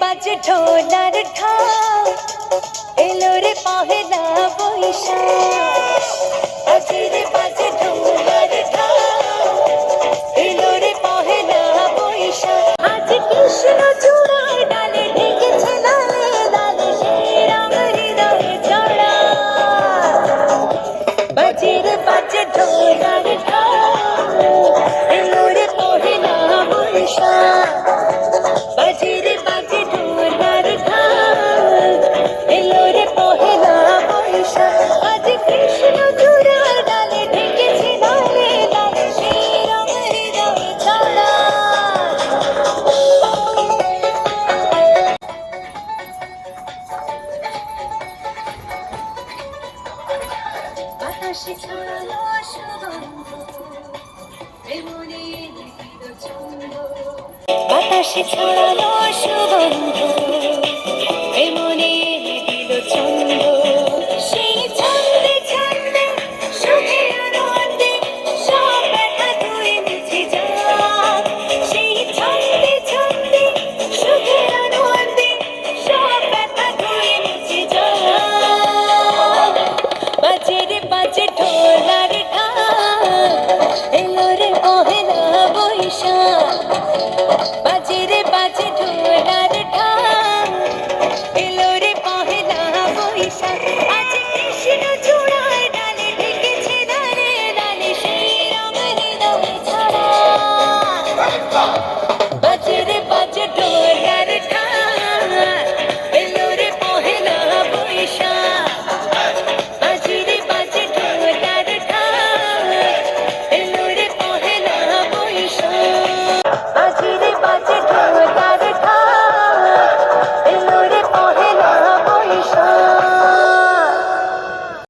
বাজে ঢোলার ঠা এলো রে পহেলা বৈশাখ। আজে রে বাজে ঢোলার ঠা এলো রে পহেলা বৈশাখ। আজ কৃষ্ণ চূড়া ডালে ঢেকেছে লালে লালে রাম হৃদয়ে জড়া। বাজে রে বাজে ঢোলার ঠা এলো রে পহেলা বৈশাখ। বাতাসে ছড়ালো সুগন্ধ বাতাসে ছড়ালো সুগন্ধ এলো রে পহেলা বৈশাখ। আজ কৃষ্ণ চূড়ায় ডালে ঢেকেছে ডালে ডালে সেই রঙ হৃদয় ছড়া।